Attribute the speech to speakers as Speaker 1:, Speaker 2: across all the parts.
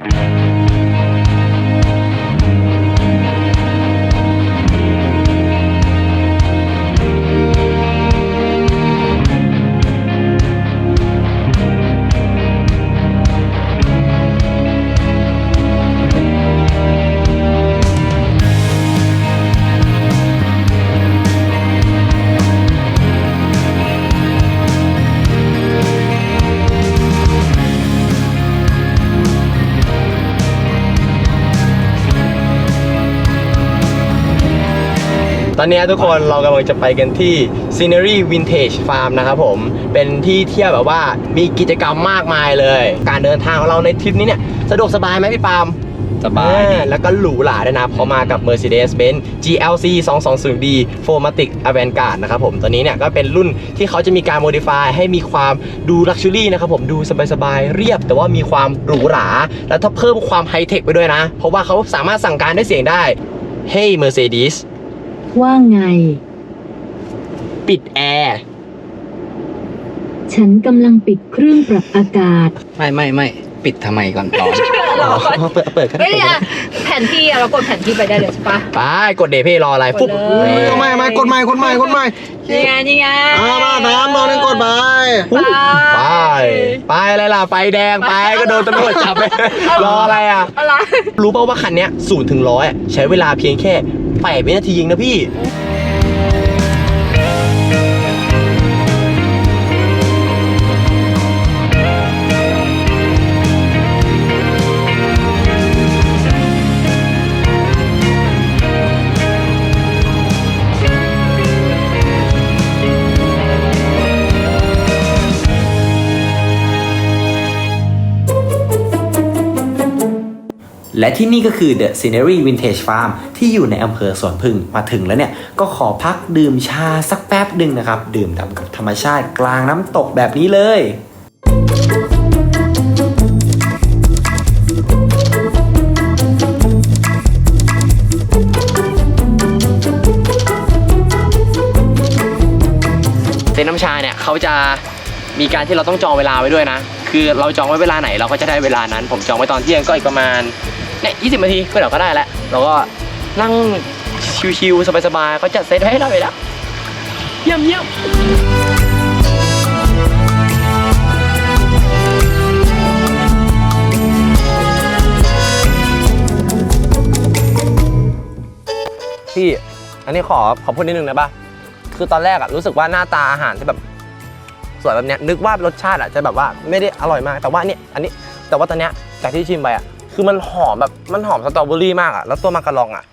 Speaker 1: Thank you. ตอนนี้ทุกคนเรากำลังจะไปกันที่ Scenery Vintage Farm นะครับผม เป็นที่เที่ยวแบบว่ามีกิจกรรมมากมายเลย การเดินทางของเราในทริปนี้เนี่ย สะดวกสบายไหมพี่ปาล์ม
Speaker 2: สบายดี
Speaker 1: เออแล้วก็หรูหราด้วยนะเพราะมากับ Mercedes-Benz GLC 220D 4matic Avantgarde นะครับผมตัวนี้เนี่ยก็เป็นรุ่นที่เขาจะมีการ modify ให้มีความดู luxury นะครับผมดูสบายๆ เรียบ แต่ว่ามีความหรูหรา แล้วถ้าเพิ่มความไฮเทคไปด้วยนะ เพราะว่าเขาสามารถสั่งการด้วยเสียงได้ Hey Mercedes
Speaker 3: ว่าไง
Speaker 1: ปิดแอร์
Speaker 3: ฉันกำลังปิดเครื่องปรับอากาศ
Speaker 2: ไม่ไม่ไม่ ปิดทำไมก่อนร้อน
Speaker 4: รอก่อน
Speaker 1: เปิดเปิดครับ
Speaker 4: เฮ้ยอะแผนที่อะเรากดแผนที่ไปได้เลยใช่ปะ
Speaker 1: ไปกดเดย์เพย์รออะไรฟุ๊บ
Speaker 4: กดเลย
Speaker 1: ทำไมทำไมกดใหม่กดใหม่กดใหม่
Speaker 4: นี่ไงนี่ไง
Speaker 1: อ่ามาสามตอนนี้กดไป
Speaker 4: ไป
Speaker 1: ไป ไปอะไรล่ะไฟแดงไปก็โดนตำรวจจับไปรออะไรอะ
Speaker 4: อะไร
Speaker 1: รู้เปล่าว่าคันเนี้ยศูนย์ถึงร้อยใช้เวลาเพียงแค่แปดวินาทีเองนะพี่
Speaker 5: และที่นี่ก็คือ The Scenery Vintage Farm ที่อยู่ในอำเภอสวนพึ่งมาถึงแล้วเนี่ย ก็ขอพักดื่มชาสักแป๊บหนึ่งนะครับ ดื่มด่ำกับธรรมชาติกลางน้ำตกแบบนี้เลย
Speaker 1: เซ็นน้ำชาเนี่ยเขาจะมีการที่เราต้องจองเวลาไว้ด้วยนะ คือเราจองไว้เวลาไหนเราก็จะได้เวลานั้น ผมจองไว้ตอนเที่ยงก็อีกประมาณ เนี่ย20นาทีก็เดี๋ยวก็ได้แล้วเราก็นั่งชิวๆสบายๆเขาจัดเซตไว้ให้เราเลยแล้วเยี่ยมเยี่ยมพี่อันนี้ขอขอพูดนิดนึงนะป่ะคือตอนแรกอะรู้สึกว่าหน้าตาอาหารที่แบบสวยแบบเนี้ยนึกว่ารสชาติอะจะแบบว่าไม่ได้อร่อยมาก แต่ว่าเนี่ยอันนี้แต่ว่าตอนเนี้ยจากที่ชิมไปอะ คือมันหอมแบบมันหอมสตรอเบอรี่มากอะแล้วตัวมาการองอะ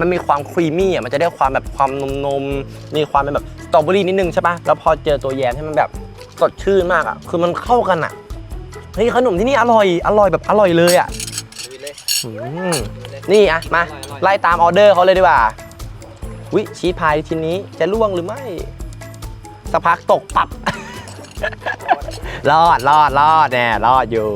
Speaker 1: มันมีความครีมมี่อะมันจะได้ความแบบความนมนมมีความเป็นแบบสตรอเบอรี่นิดนึงใช่ปะแล้วพอเจอตัวแยมที่มันแบบสดชื่นมากอะคือมันเข้ากันอะเฮ้ยขนมที่นี่อร่อย อร่อยแบบอร่อยเลยอะนี่อะมาไล่ตามออเดอร์เขาเลยดีกว่าวิชีสพายชิ้นนี้จะล่วงหรือไม่สักพักตกปับรอดรอดรอดแน่รอดอยู่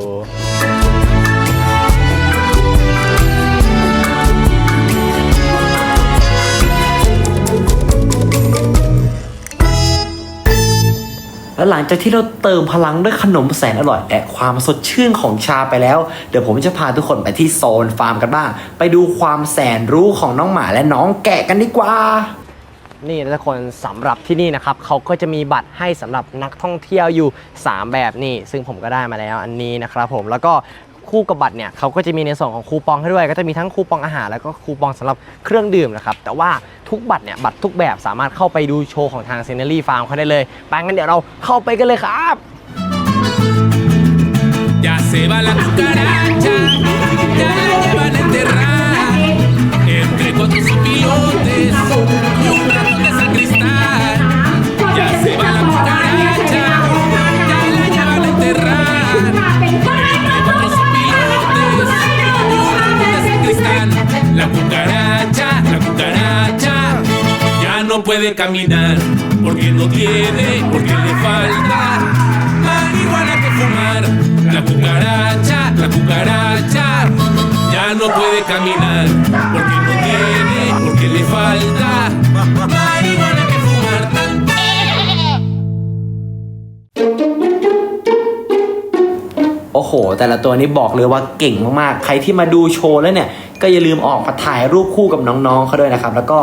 Speaker 5: และหลังจากที่เราเติมพลังด้วยขนมแสนอร่อย และความสดชื่นของชาไปแล้ว เดี๋ยวผมจะพาทุกคนไปที่โซนฟาร์มกันบ้าง ไปดูความแสนรู้ของน้องหมาและน้องแกะกันดีกว่า
Speaker 1: นี่นะทุกคนสำหรับที่นี่นะครับเขาก็จะมีบัตรให้สำหรับนักท่องเที่ยวอยู่ 3 แบบนี่ซึ่งผมก็ได้มาแล้วอันนี้นะครับผมแล้วก็ คู่กับบัตรเนี่ยเขาก็จะมีในส่วนของคูปองให้ด้วย ก็จะมีทั้งคูปองอาหารแล้วก็คูปองสำหรับเครื่องดื่มนะครับแต่ว่าทุกบัตรเนี่ยบัตรทุกแบบสามารถเข้าไปดูโชว์ของทางเซนเนอรี่ฟาร์มเขาได้เลยไปงั้นเดี๋ยวเราเข้าไปกันเลยครับ
Speaker 6: Ya se va la cucaracha, ya la llevan a enterrar. Entre cuatro pilotes y un ratón de puede caminar porque no tiene, porque le falta marihuana que fumar. La cucaracha, la cucaracha, ya no puede caminar porque no tiene, porque le falta marihuana que fumar. Tanto.
Speaker 5: โอ้โห แต่ละตัวนี้บอกเลยว่าเก่งมากๆ ใครที่มาดูโชว์แล้วเนี่ย ก็อย่าลืมออกมาถ่ายรูปคู่กับน้องๆเขาด้วยนะครับ แล้วก็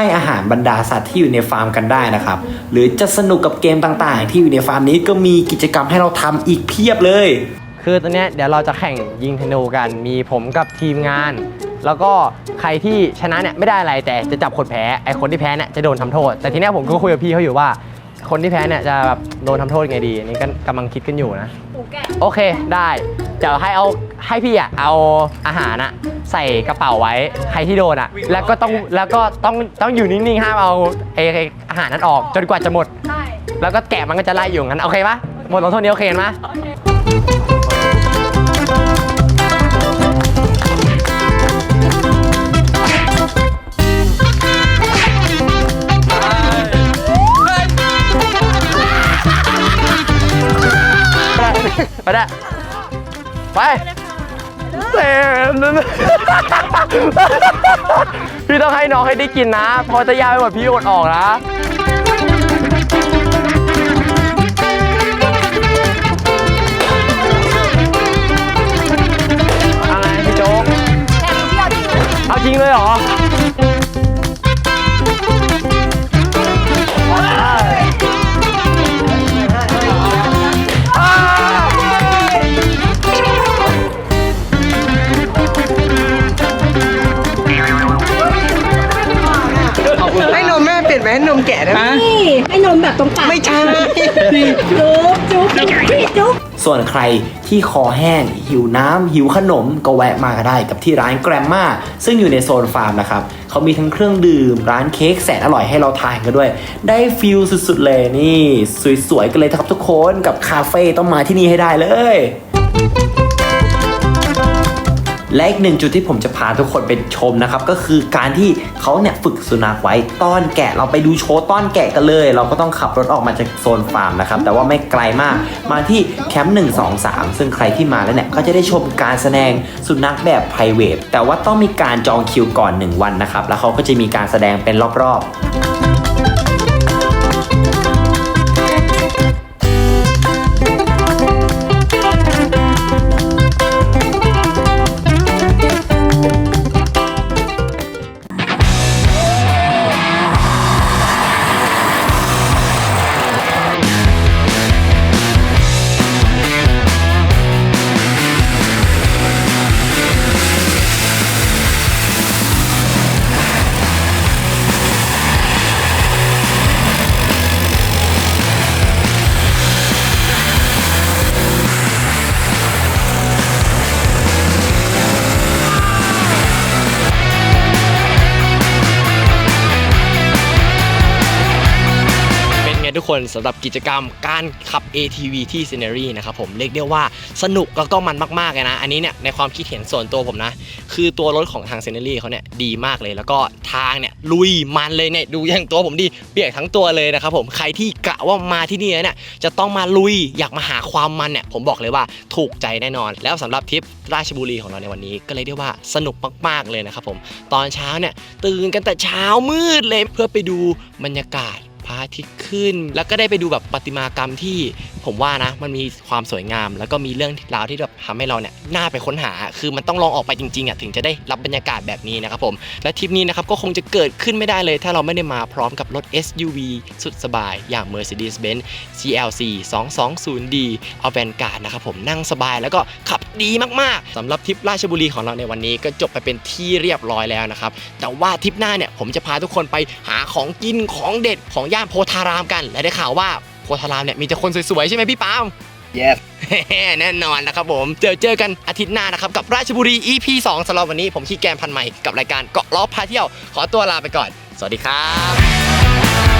Speaker 5: ให้อาหารบรรดาสัตว์ที่อยู่ในฟาร์มกันได้นะครับ หรือจะสนุกกับเกมต่างๆ ที่อยู่ในฟาร์มนี้ก็มีกิจกรรมให้เราทำอีกเพียบเลย
Speaker 1: คือตอนนี้เดี๋ยวเราจะแข่งยิงธนูกัน มีผมกับทีมงาน แล้วก็ใครที่ชนะเนี่ยไม่ได้อะไรแต่จะจับคนแพ้ไอคนที่แพ้เนี่ยจะโดนทำโทษ แต่ทีนี้ผมก็คุยกับพี่เขาอยู่ว่า คนที่แพ้เนี่ยจะแบบโดนทำโทษยังไงดีนี่ก็กำลังคิดกันอยู่นะ
Speaker 4: แกะ
Speaker 1: โอเคได้ เดี๋ยวให้เอาให้พี่อะเอาอาหารอะใส่กระเป๋าไว้ใครที่โดนอะ แล้วก็ต้องแล้วก็ต้องต้องอยู่นิ่งๆห้ามเอาไอ้ไอ้อาหารนั้นออกจนกว่าจะหมด
Speaker 4: ใช่
Speaker 1: แล้วก็แกะมันก็จะไล่อยู่งั้นโอเคปะหมดลงโทษนี้โอเคไหม ไปได้ไปเต็มพี่ต้องให้น้องให้ได้กินนะเพอจะยาวไปหมดพี่อดออกนะ
Speaker 4: ตรงปาก
Speaker 7: ไม่ใช่
Speaker 4: จุ๊บจุ๊บพี่จุ๊บ
Speaker 5: ส่วนใครที่คอแห้ง หิวน้ำหิวขนมก็แวะมาก็ได้กับที่ร้านแกรมมาซึ่งอยู่ในโซนฟาร์มนะครับเขามีทั้งเครื่องดื่ม ร้านเค้กแสนอร่อยให้เราทานกันด้วย ได้ฟิลสุดๆเลยนี่ สวยๆกันเลยครับทุกคนกับคาเฟ่ต้องมาที่นี่ให้ได้เลย และอีกหนึ่งจุดที่ผมจะพาทุกคนไปชมนะครับ ก็คือการที่เขาเนี่ยฝึกสุนัขไว้ต้อนแกะเราไปดูโชว์ต้อนแกะกันเลย เราก็ต้องขับรถออกมาจากโซนฟาร์มนะครับ แต่ว่าไม่ไกลมากมาที่แคมป์1 2 3 ซึ่งใครที่มาแล้วเนี่ยก็จะได้ชมการแสดงสุนัขแบบ p r i v a t แต่ว่าต้องมีการจองคิวก่อน 1 วันนะครับแล้วเขาก็จะมีการแสดงเป็นรอบๆ
Speaker 1: คนสำหรับกิจกรรมการขับ ATV ที่ Scenery นะครับผมเรียกได้ว่าสนุกแล้วก็มันมากๆเลยนะ อันนี้เนี่ยในความคิดเห็นส่วนตัวผมนะ คือตัวรถของทาง Scenery เขาเนี่ยดีมากเลย แล้วก็ทางเนี่ยลุยมันเลยเนี่ยดูอย่างตัวผมดิเปียกทั้งตัวเลยนะครับผมใครที่กะว่ามาที่นี่เนี่ยจะต้องมาลุยอยากมาหาความมันเนี่ยผมบอกเลยว่าถูกใจแน่นอน แล้วสำหรับทริปราชบุรีของเราในวันนี้ ก็เลยได้ว่าสนุกมากๆเลยนะครับผมตอนเช้าเนี่ยตื่นกันแต่เช้ามืดเลยเพื่อไปดูบรรยากาศ อาทิตย์ขึ้น แล้วก็ได้ไปดูแบบประติมากรรมที่ ผมว่านะ มันมีความสวยงาม แล้วก็มีเรื่องราวที่แบบทำให้เราเนี่ยน่าไปค้นหา คือมันต้องลองออกไปจริงๆอะถึงจะได้รับบรรยากาศแบบนี้นะครับผมและทริปนี้นะครับก็คงจะเกิดขึ้นไม่ได้เลย ถ้าเราไม่ได้มาพร้อมกับรถ SUV สุดสบาย อย่าง Mercedes-Benz GLC 220D เอาแวนการ์ดนะครับผมนั่งสบายแล้วก็ขับดีมากๆสำหรับทริปราชบุรีของเราในวันนี้ก็จบไปเป็นที่เรียบร้อยแล้วนะครับแต่ว่าทริปหน้าเนี่ยผมจะพาทุกคนไปหาของกินของเด็ดของย่านโพธารามกัน และได้ข่าวว่า พธารามเนี่ยมีแต่คนสวยๆใช่ไหมพี่ปาล์ม
Speaker 2: yes
Speaker 1: แน่นอนนะครับผม เจอเจอกันอาทิตย์หน้านะครับ กับราชบุรี EP 2สำหรับวันนี้ผมขี้แกมพันใหม่กับรายการเกาะล้อพาเที่ยว ขอตัวลาไปก่อน สวัสดีครับ